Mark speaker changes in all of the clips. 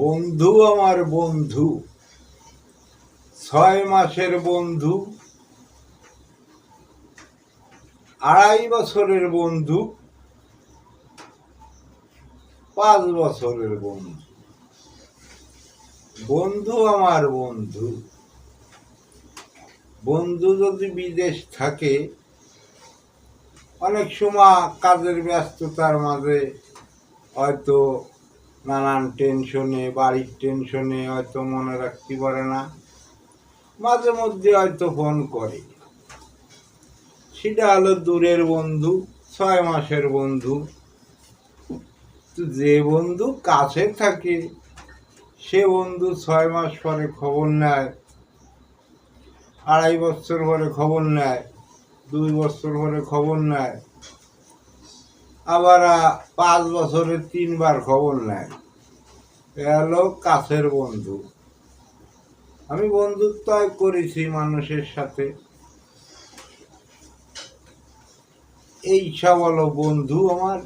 Speaker 1: বন্ধু আমার বন্ধু, ছয় মাসের বন্ধু, আড়াই বছরের বন্ধু, পাঁচ বছরের বন্ধু। বন্ধু আমার বন্ধু। বন্ধু যদি বিদেশ থাকে, অনেক সময় কাজের ব্যস্ততার মাঝে হয়তো নানান টেনশনে বাড়ির টেনশনে হয়তো মনে রাখতে পারে না। মাঝে মধ্যে হয়তো ফোন করে। সেটা হলো দূরের বন্ধু, ছয় মাসের বন্ধু। যে বন্ধু কাছে থাকে, সে বন্ধু ছয় মাস পরে খবর নেয়, আড়াই বছর পরে খবর নেয়, দুই বছর পরে খবর নেয়। আবার পাঁচ বছরে তিনবার খবর নেয়। এ হলো কাছের বন্ধু। আমি বন্ধুত্ব করেছি মানুষের সাথে। এই সব হলো বন্ধু আমার।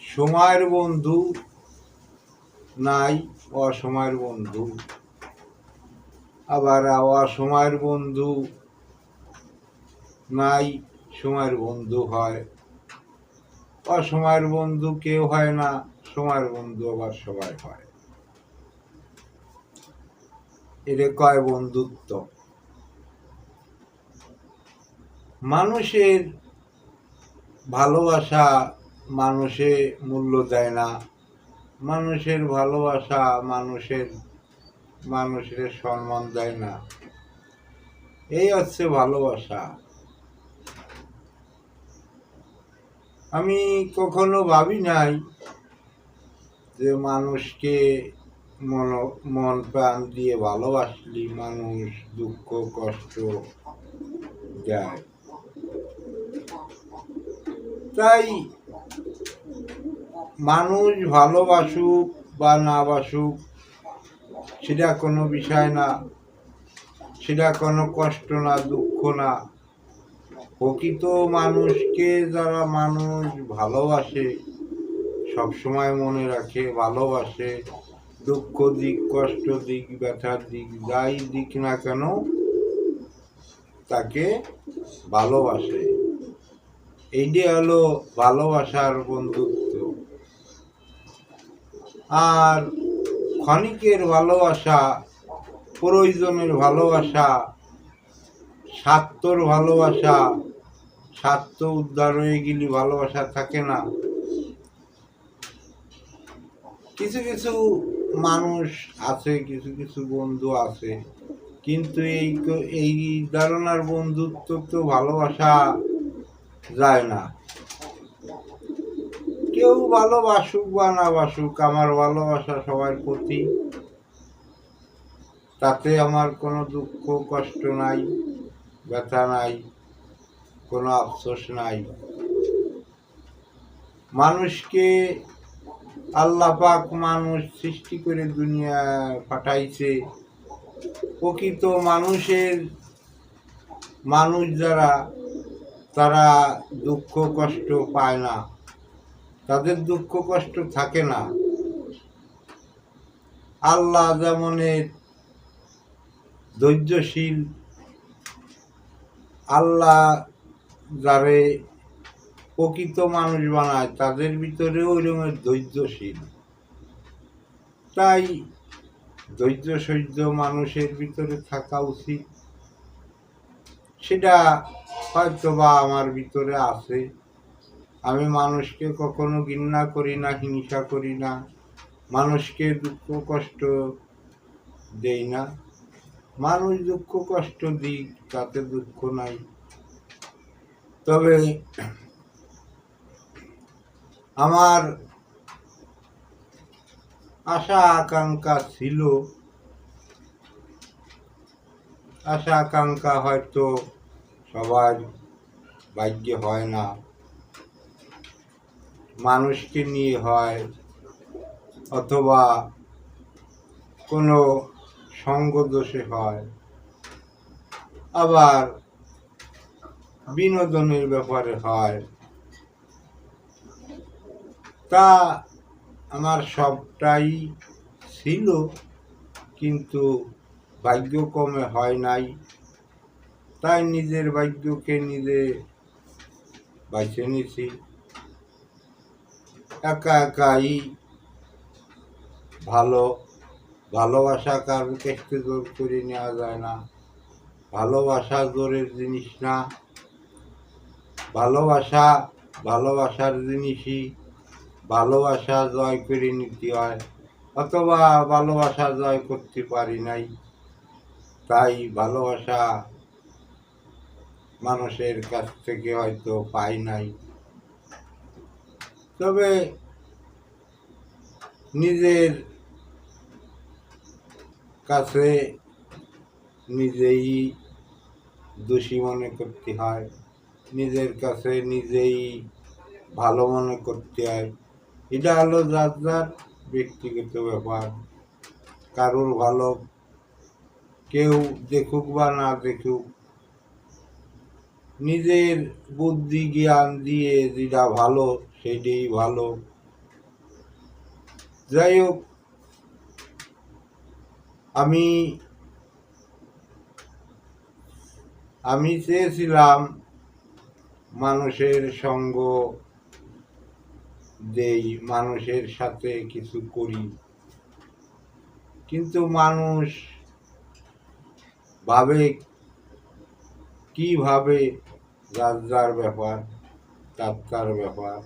Speaker 1: সময়ের বন্ধু নাই, অসময়ের বন্ধু। আবার অসময়ের বন্ধু নাই সময়ের বন্ধু হয়। অসময়ের বন্ধু কেউ হয় না, সময়ের বন্ধু আবার সবাই হয়। এটা কয় বন্ধুত্ব? মানুষের ভালোবাসা মানুষে মূল্য দেয় না। মানুষের ভালোবাসা মানুষের মানুষের সম্মান দেয় না। এই হচ্ছে ভালোবাসা। আমি কখনো ভাবি নাই যে মানুষকে মন মন প্রাণ দিয়ে ভালোবাসলি মানুষ দুঃখ, কষ্ট যায় তাই মানুষ ভালোবাসুক বা না বাসুক, সেটা কোনো বিষয় না, সেটা কোনো কষ্ট না, দুঃখ না। প্রকৃত মানুষকে যারা মানুষ ভালোবাসে, সবসময় মনে রাখে, ভালোবাসে, দুঃখ দিক, কষ্ট দিক ব্যথার দিক, যাই দিক না কেন, তাকে ভালোবাসে। এইটি হলো ভালোবাসার বন্ধুত্ব। আর ক্ষণিকের ভালোবাসা, প্রয়োজনের ভালোবাসা স্বার্থর ভালোবাসা স্বার্থ উদ্ধার হয়ে গেলে ভালোবাসা থাকে না। কিছু কিছু মানুষ আছে, কিছু কিছু বন্ধু আছে, কিন্তু এই এই ধারণার বন্ধুত্ব তো ভালোবাসা যায় না। কেউ ভালোবাসুক বা না বাসুক আমার ভালোবাসা সবার প্রতি। তাতে আমার কোনো দুঃখ, কষ্ট নাই। ব্যথা নাই, কোনো আফসোস নাই। মানুষকে আল্লাহ পাক মানুষ সৃষ্টি করে দুনিয়া পাঠাইছে। প্রকৃত মানুষের মানুষ যারা, তারা দুঃখ কষ্ট পায় না। তাদের দুঃখ কষ্ট থাকে না। আল্লাহ যেমনের ধৈর্যশীল আল্লাহ যারে প্রকৃত মানুষ বানায়, তাদের ভিতরে ওই রকমের ধৈর্যশীল। তাই ধৈর্য সহ্য মানুষের ভিতরে থাকা উচিত। সেটা হয়তো বা আমার ভিতরে আছে। আমি মানুষকে কখনো ঘৃণা করি না, হিংসা করি না। মানুষকে দুঃখ, কষ্ট দেই না। মানুষ দুঃখ কষ্ট দিক, তাতে দুঃখ নাই। তবে আমার আশা, আকাঙ্ক্ষা ছিল। আশা, আকাঙ্ক্ষা হয়তো সবার ভাগ্যে হয় না। মানুষকে নিয়ে হয়, অথবা কোনো সঙ্গ দোষে হয়। আবার বিনোদনের ব্যাপারে হয়। তা আমার সবটাই ছিল, কিন্তু ভাগ্যক্রমে হয় নাই। তাই নিজের ভাগ্যকে নিজে বাইছে নিছি একা একাই ভালো ভালোবাসা কারোর কাছে জোর করে নেওয়া যায় না। ভালোবাসা জোরের জিনিস না। ভালোবাসা ভালোবাসার জিনিসই। ভালোবাসা জয় করে নিতে হয়। অথবা ভালোবাসা জয় করতে পারি নাই। তাই ভালোবাসা মানুষের কাছ থেকে হয়তো পাই নাই। তবে নিজের কাছে নিজেই দোষী মনে করতে হয়, নিজের কাছে নিজেই ভালো মনে করতে হয়। এটা হলো যার যার ব্যক্তিগত ব্যাপার। কারোর ভালো কেউ দেখুক বা না দেখুক, নিজের বুদ্ধি জ্ঞান দিয়ে যেটা ভালো সেটাই ভালো। যাই হোক আমি আমি চেয়েছিলাম মানুষের সঙ্গ দেই, মানুষের সাথে কিছু করি। কিন্তু মানুষ ভাবে কীভাবে যার যার ব্যাপার, তার তার ব্যাপার।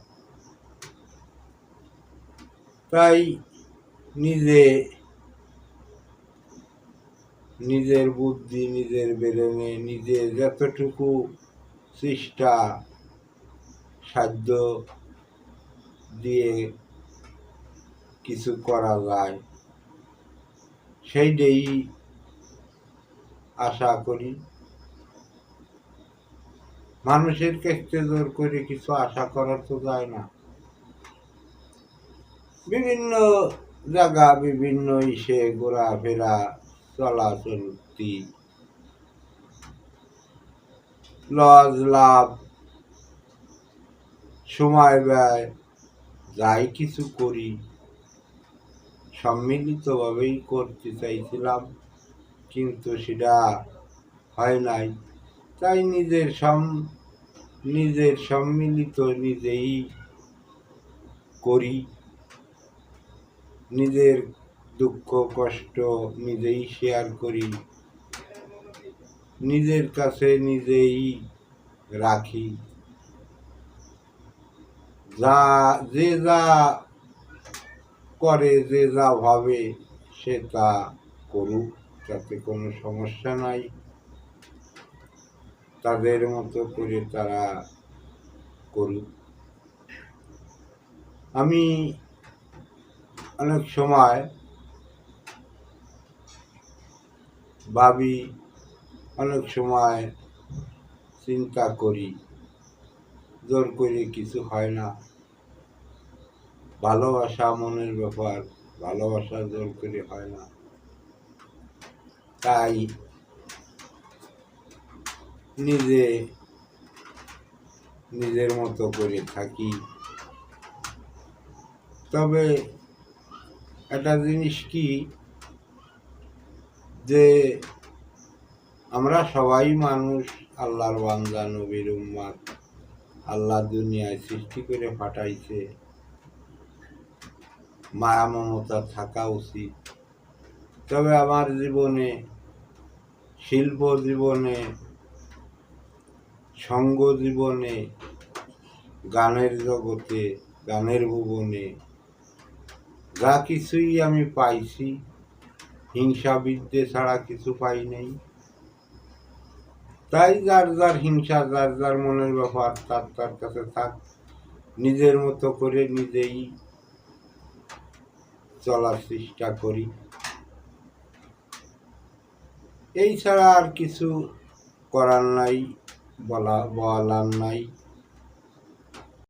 Speaker 1: তাই নিজে নিজের বুদ্ধি, নিজের বেরেনে নিজে যতটুকু চেষ্টা, সাধ্য দিয়ে কিছু করা যায়, সেইটাই আশা করি। মানুষের কাছে জোর করে কিছু আশা করা তো যায় না। বিভিন্ন জায়গা, বিভিন্ন ইসে, ঘোরাফেরা চলাচলতি লজ লাভ, সময় ব্যয়, যাই কিছু করি, সম্মিলিতভাবেই করতে চাইছিলাম, কিন্তু সেটা হয় নাই। তাই নিজের সম, নিজের সম্মিলিত নিজেই করি। নিজের দুঃখ, কষ্ট নিজেই শেয়ার করি। নিজের কাছে নিজেই রাখি। যা, যে যা করে, যে যা ভাবে, সে তা করুক, তাতে কোনো সমস্যা নাই। তাদের মতো করে তারা করুক। আমি অনেক সময় ভাবি অনেক সময় চিন্তা করি, জোর করে কিছু হয় না। ভালোবাসা মনের ব্যাপার, ভালোবাসা জোর করে হয় না। তাই নিজে, নিজের মতো করে থাকি। তবে একটা জিনিস কি যে আমরা সবাই মানুষ, আল্লাহর বান্দা, নবীর উম্মাদ আল্লাহ দুনিয়ায় সৃষ্টি করে পাঠাইছে। মায়া, মমতা থাকা উচিত। তবে আমার জীবনে, শিল্প জীবনে, সঙ্গ জীবনে, গানের জগতে, গানের ভুবনে, যা কিছুই আমি পাইছি হিংসা বিদ্যে ছাড়া কিছু পাই নাই। তাই যার যার হিংসা, যার যার মনের ব্যাপার তার তার কাছে থাক। নিজের মতো করে নিজেই চলার চেষ্টা করি। এই ছাড়া আর কিছু করার নাই, বলা, বলার নাই।